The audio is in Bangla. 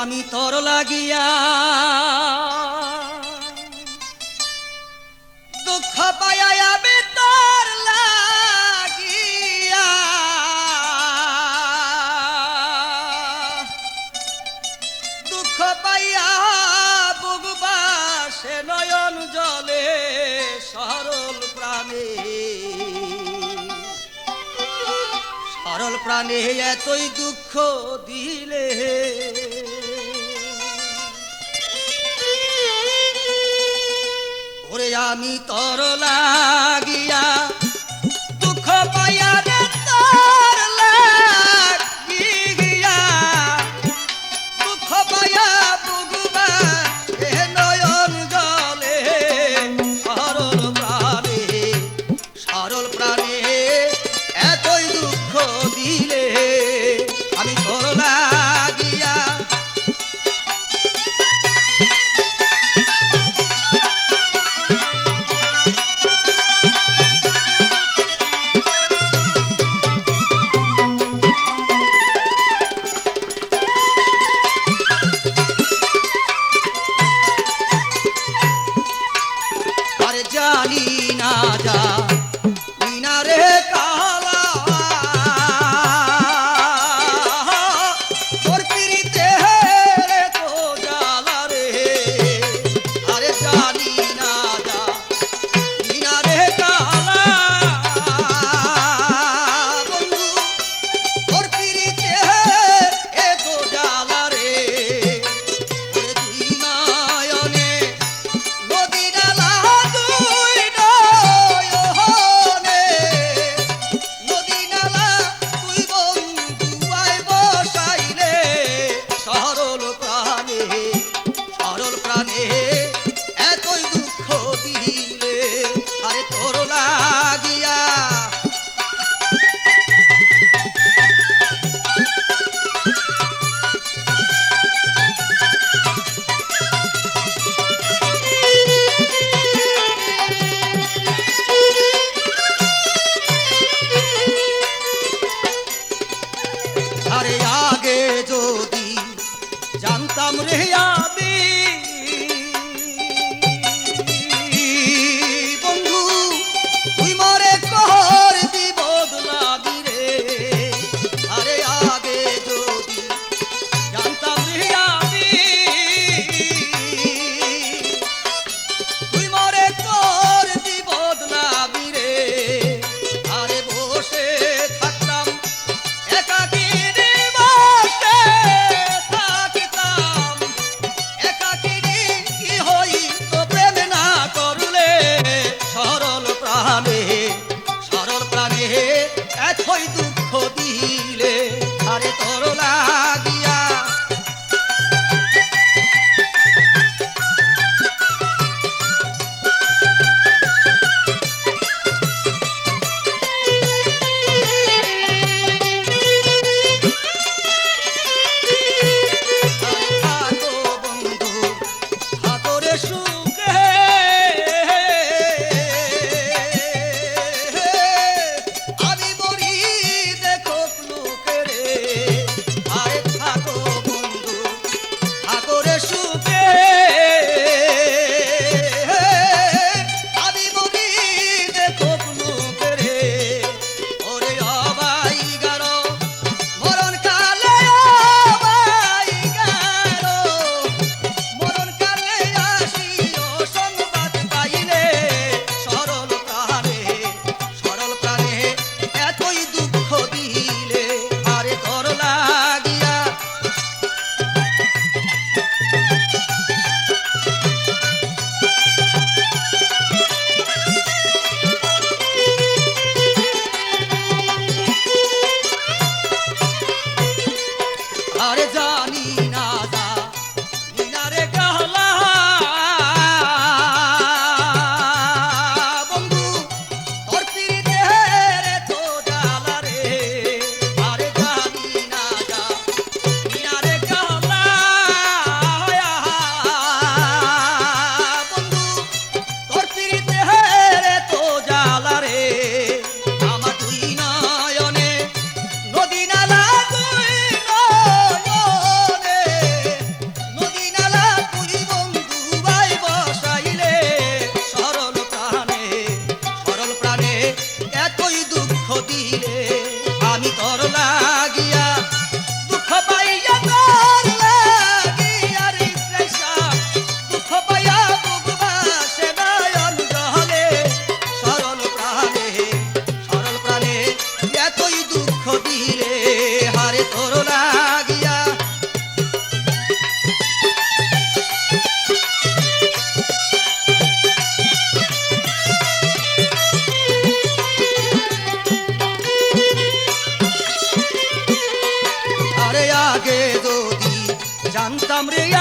আমি তর লাগিয়া দুঃখ পাইয়া আমি তর লাগিয়া। দুঃখ পাইয়া বুগবাসে নয়ন জলে সরল প্রাণী। সরল প্রাণে এতই দুঃখ দিলে। আমি তর 你呀。তোর লাগিয়া আচ্ছা বন্ধু হাতরে সু আর জানি দুঃখ দিলে আরে আগে যদি জানতাম রে